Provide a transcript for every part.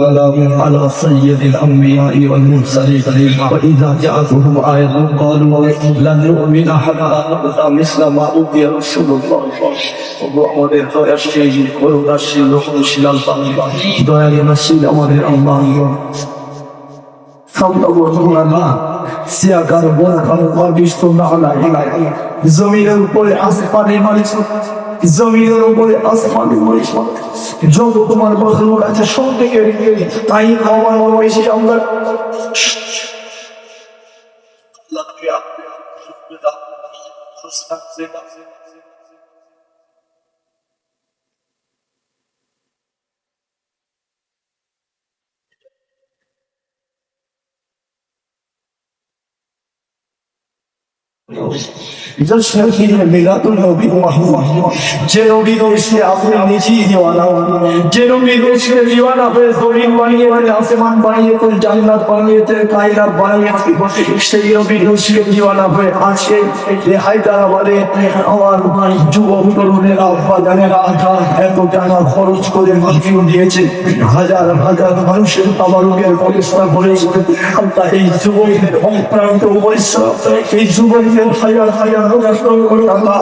سلام على سيد الأنبياء والمرسلين وإذا جاءتهم آية قالوا لن نؤمن حتى نؤتى مثل ما أوتي رسول الله আমাদের দয়াশীল করুণাশীল রহমশীল আল্লাহ দয়ালুশীল আমাদের আল্লাহ জমিনের উপরে আসমানের মালিক জমিনের উপরে আসমানে উপরে যত তোমার মখলুক আছে সব থেকে তাই আমার বেশি আমরা আল্লাহকে আপনি যে নবী রয়েছে আপনি নিজেই দিওয়ানা। যে নবী রয়েছে দিওয়ানা হয়ে বানিয়েছে আসমান বানিয়েছে জান্নাত বানিয়েছে কায়নাত বানিয়েছে সেই নবী রয়েছে দিওয়ানা হয়ে আছে যে আমার যুবক তরুণের, আব্বা জানেরা আধা এত টাকা খরচ করে দিয়েছে। হাজার হাজার মানুষের তাবারুকের করেছে এই যুবকদের অপ্রান্ত পরিশ্রম, এই যুবকদের হাজার হাজার আল্লাহ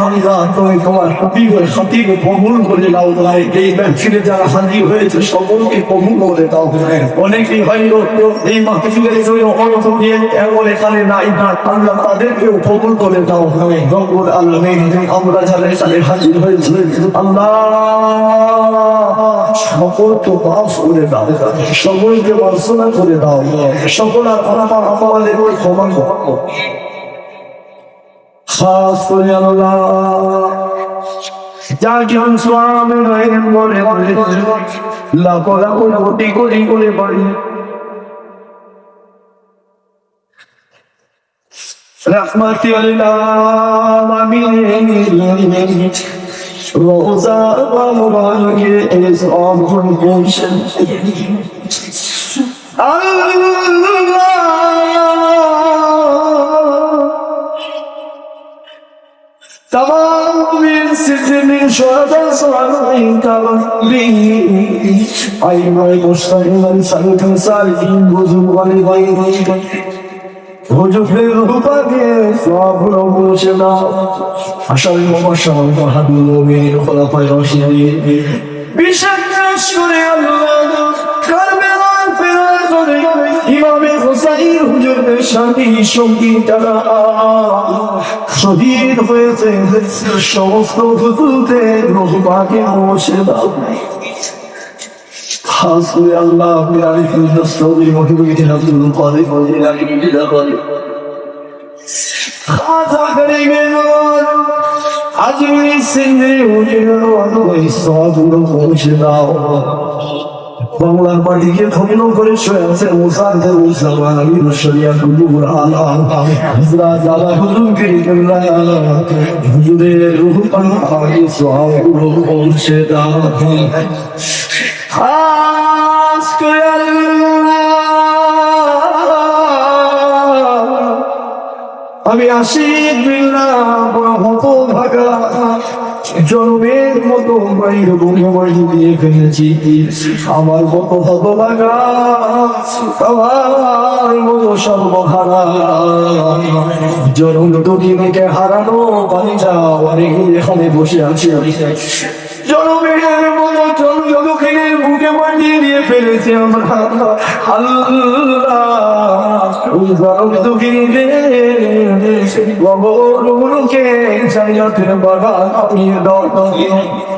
আল্লাহ তুমি তোমার খতিবের খতিব কবুল করে দাও এই ছেলে যারা হাজির হয়েছে সকলকে কবুল করে দাও অনেকেই হয়তো এই মাহফিলের জন্য অর্থ দিয়ে এমন এখানে নাই না আল্লাহ তাদেরকেও কবুল করে দাও সকল আমাদের ক্ষমা করো খাস করে আল্লাহ। যাজন স্বামী রয়েন বলে লাখ লাখ কোটি কোটি করে বাড়ি রহমতি আলামিন রোজা মুবারকে সব পৌঁছেন আল্লাহ سجن شهداء صالحين كربي عيني مشتغلا سلكا صالحين وزم غليظين وجفر ربك صابر مرشدا عشر المبشر وحد المؤمنين خلفاء راشدين بشر সাথী সঙ্গী তারা শহীদ হয়েছে, সমস্ত হুজুরদের রোহবাকে বসে দাও। হাসুল আল্লাহ আলিফুল নসরুল মহিবুদ্দিন আব্দুল কাদের মজিদ আলিফুল কাদের খাজা করিমের আজমির সিন্ধে উঠে গেল সব পৌঁছে দাও। বাংলার মাটিকে ধন্য করে শুয়ে আছে মুসাদের মুসলমান আমি শরিয়া হুজুর আলা হুজরা দাদা হুজুরকে কেবলা হুজুরের রূহ পানা আগে সওয়াব পৌঁছে দাও খাস করে আমি হত ভাগা জন্মের মতো বাইর বাড়ি দিয়ে ফেলেছি। আমার মতো হত আমার হারানো পানি অনেক এখানে বসে আছি জনমের ফেলেছে আমরা জান্নাতের বাগান আপনি দাও।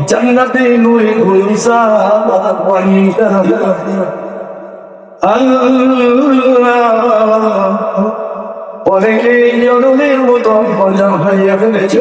জান্নাতে নুরে গুলসা আল্লাহ। অনেকে জনমের মতো মজা হারিয়ে ফেলেছে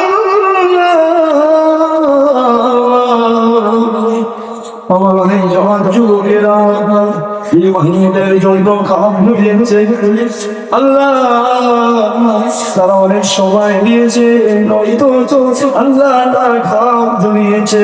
আমার অনেক জমা যুবকেরা এই মাহিনীদের জন্য খাওয়া দিয়েছে আল্লাহ, তারা অনেক সময় দিয়েছে, নয়তো আল্লাহ তার খাওয়া দিয়েছে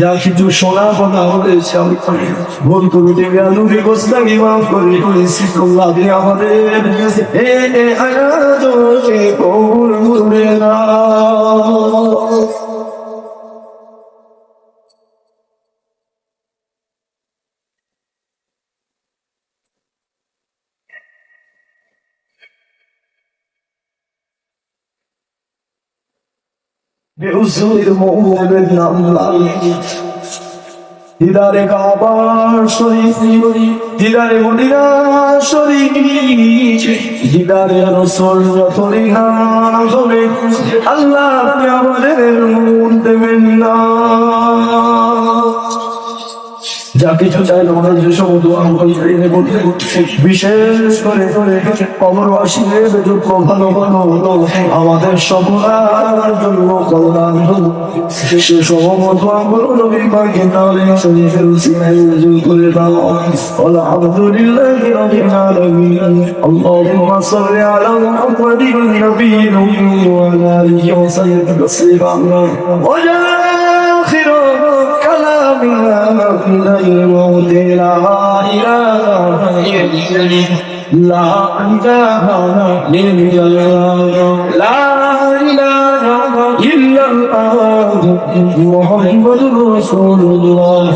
যা কিছু শোনা কথা হয়েছে আমি ভুল করতে গেল গোস্তাকে মাফ করে করেছি তোমরা দিয়ে আমাদের এ আয়াজকে কবুল করে না বেউসুর মোহনের নাম লাল দিদারে কাবার শরীফ, দিদারে মদিনা শরীফ, দিদারে রসুল যতরি হবে আল্লাহ আমাদের মন দেবেন না। যা কিছু চাইলে আমরা যে সব দোয়া বিশেষ করে কবর ভালো ভালো হলো আমাদের সবার জন্য কল্যাণ হলো। আলহামদুলিল্লাহ كلامنا إلى الموت لا إله إلا لا إله إلا الله لا إله إلا الله محمد رسول الله